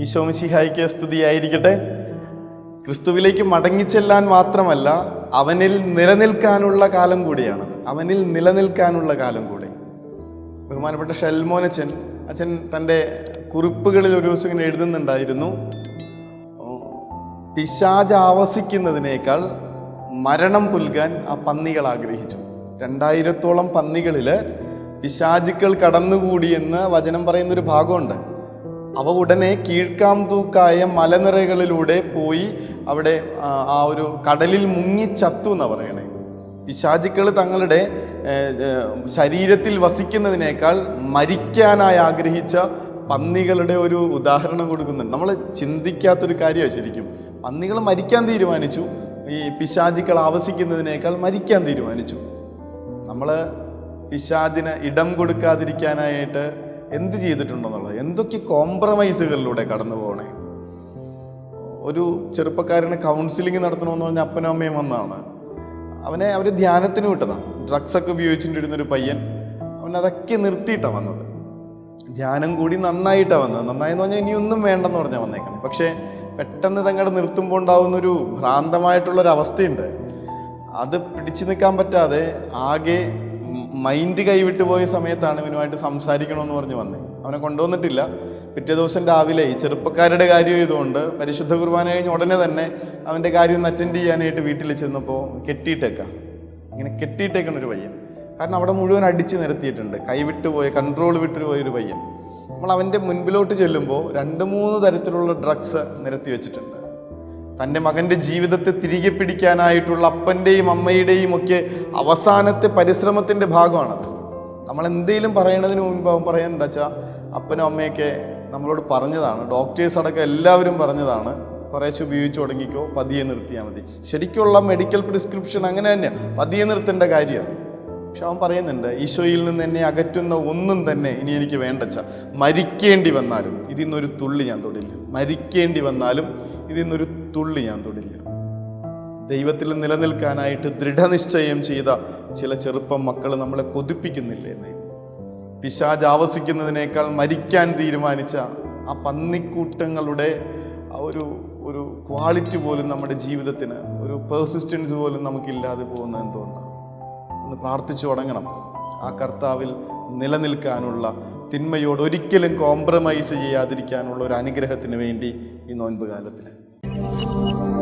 ഈശോമിശിഹായിക്ക് സ്തുതിയായിരിക്കട്ടെ. ക്രിസ്തുവിലേക്ക് മടങ്ങിച്ചെല്ലാൻ മാത്രമല്ല അവനിൽ നിലനിൽക്കാനുള്ള കാലം കൂടിയാണ്. അവനിൽ നിലനിൽക്കാനുള്ള കാലം കൂടി. ബഹുമാനപ്പെട്ട ഷെൽമോനച്ചൻ അച്ഛൻ തന്റെ കുറിപ്പുകളിൽ ഒരു ദിവസം ഇങ്ങനെ എഴുതുന്നുണ്ടായിരുന്നു. പിശാജ് ആവസിക്കുന്നതിനേക്കാൾ മരണം പുൽകാൻ ആ പന്നികൾ ആഗ്രഹിച്ചു. രണ്ടായിരത്തോളം പന്നികളിൽ പിശാചുക്കൾ കടന്നുകൂടിയെന്ന് വചനം പറയുന്നൊരു ഭാഗമുണ്ട്. അവ ഉടനെ കീഴ്ക്കാം തൂക്കായ മലനിരകളിലൂടെ പോയി അവിടെ ആ, ഒരു കടലിൽ മുങ്ങി ചത്തു എന്ന് പറയണേ. പിശാചുക്കൾ തങ്ങളുടെ ശരീരത്തിൽ വസിക്കുന്നതിനേക്കാൾ മരിക്കാനായി ആഗ്രഹിച്ച പന്നികളുടെ ഒരു ഉദാഹരണം കൊടുക്കുന്നുണ്ട്. നമ്മൾ ചിന്തിക്കാത്തൊരു കാര്യമാണ് ശരിക്കും. പന്നികൾ മരിക്കാൻ തീരുമാനിച്ചു. ഈ പിശാചുക്കൾ ആവസിക്കുന്നതിനേക്കാൾ മരിക്കാൻ തീരുമാനിച്ചു. നമ്മൾ പിശാദിന് ഇടം കൊടുക്കാതിരിക്കാനായിട്ട് എന്ത് ചെയ്തിട്ടുണ്ടെന്നുള്ളത്? എന്തൊക്കെ കോംപ്രമൈസുകളിലൂടെ കടന്നു പോകണേ? ഒരു ചെറുപ്പക്കാരന് കൗൺസിലിംഗ് നടത്തണമെന്ന് പറഞ്ഞ അപ്പനും അമ്മയും വന്നതാണ്. അവനെ അവർ ധ്യാനത്തിന് വിട്ടതാണ് ഡ്രഗ്സൊക്കെ ഉപയോഗിച്ചിട്ടിരുന്ന ഒരു പയ്യൻ. അവൻ അതൊക്കെ നിർത്തിയിട്ടാണ് വന്നത്. ധ്യാനം കൂടി നന്നായിട്ടാണ് വന്നത്. നന്നായി എന്ന് പറഞ്ഞാൽ ഇനിയൊന്നും വേണ്ടെന്ന് പറഞ്ഞാൽ വന്നേക്കണം. പക്ഷേ പെട്ടെന്ന് തങ്ങളുടെ നിർത്തുമ്പോൾ ഉണ്ടാകുന്നൊരു ഭ്രാന്തമായിട്ടുള്ളൊരവസ്ഥയുണ്ട്. അത് പിടിച്ചു നിൽക്കാൻ പറ്റാതെ ആകെ മൈൻഡ് കൈവിട്ട് പോയ സമയത്താണ് ഇവനുമായിട്ട് സംസാരിക്കണമെന്ന് പറഞ്ഞ് വന്നേ. അവനെ കൊണ്ടുവന്നിട്ടില്ല. പിറ്റേ ദിവസം രാവിലെ ഈ ചെറുപ്പക്കാരുടെ കാര്യം ഇതുകൊണ്ട് പരിശുദ്ധ കുർബാന കഴിഞ്ഞ് ഉടനെ തന്നെ അവന്റെ കാര്യം ഒന്ന് അറ്റൻഡ് ചെയ്യാനായിട്ട് വീട്ടിൽ ചെന്നപ്പോൾ കെട്ടിയിട്ടേക്കാം. ഇങ്ങനെ കെട്ടിയിട്ടേക്കണ ഒരു പയ്യൻ. കാരണം അവിടെ മുഴുവൻ അടിച്ചു നിരത്തിയിട്ടുണ്ട്. കൈവിട്ട് പോയ കൺട്രോൾ വിട്ടു പോയ ഒരു പയ്യൻ. നമ്മൾ അവന്റെ മുൻപിലോട്ട് ചെല്ലുമ്പോൾ രണ്ട് മൂന്ന് തരത്തിലുള്ള ഡ്രഗ്സ് നിരത്തി വെച്ചിട്ടുണ്ട്. തന്റെ മകന്റെ ജീവിതത്തെ തിരികെ പിടിക്കാനായിട്ടുള്ള അപ്പന്റെയും അമ്മയുടെയും ഒക്കെ അവസാനത്തെ പരിശ്രമത്തിന്റെ ഭാഗമാണത്. നമ്മൾ എന്തെങ്കിലും പറയണതിന് മുൻപ് അവൻ എന്താ വെച്ചാൽ അപ്പനും അമ്മയൊക്കെ നമ്മളോട് പറഞ്ഞതാണ്. ഡോക്ടേഴ്സ് അടക്കം എല്ലാവരും പറഞ്ഞതാണ്. കുറേശ്ശെ ഉപയോഗിച്ച് തുടങ്ങിക്കോ പതിയെ നിർത്തിയാൽ മതി. ശരിക്കുള്ള മെഡിക്കൽ പ്രിസ്ക്രിപ്ഷൻ അങ്ങനെ തന്നെയാണ് പതിയെ നിർത്തേണ്ട കാര്യമാണ്. പക്ഷെ അവൻ പറയുന്നുണ്ട് ഈശോയിൽ നിന്ന് എന്നെ അകറ്റുന്ന ഒന്നും തന്നെ ഇനി എനിക്ക് വേണ്ടച്ച മരിക്കേണ്ടി വന്നാലും ഇതിൽ നിന്നൊരു തുള്ളി ഞാൻ തൊടില്ല. മരിക്കേണ്ടി വന്നാലും ഇതിൽ നിന്നൊരു തുള്ളി ഞാൻ തൊടില്ല. ദൈവത്തിൽ നിലനിൽക്കാനായിട്ട് ദൃഢനിശ്ചയം ചെയ്ത ചില ചെറുപ്പം മക്കൾ നമ്മളെ കൊതിപ്പിക്കുന്നില്ലേ എന്നെ. പിശാജ് ആവസിക്കുന്നതിനേക്കാൾ മരിക്കാൻ തീരുമാനിച്ച ആ പന്നിക്കൂട്ടങ്ങളുടെ ആ ഒരു ഒരു ക്വാളിറ്റി പോലും നമ്മുടെ ജീവിതത്തിന് ഒരു പേഴ്സിസ്റ്റൻസ് പോലും നമുക്കില്ലാതെ പോകുന്നത് എന്തുകൊണ്ടാണ് ഒന്ന് പ്രാർത്ഥിച്ചു തുടങ്ങണം. ആ കർത്താവിൽ നിലനിൽക്കാനുള്ള തിന്മയോട് ഒരിക്കലും കോംപ്രമൈസ് ചെയ്യാതിരിക്കാനുള്ള ഒരു അനുഗ്രഹത്തിന് വേണ്ടി ഈ നോൻപ് കാലത്തിൽ Thank you.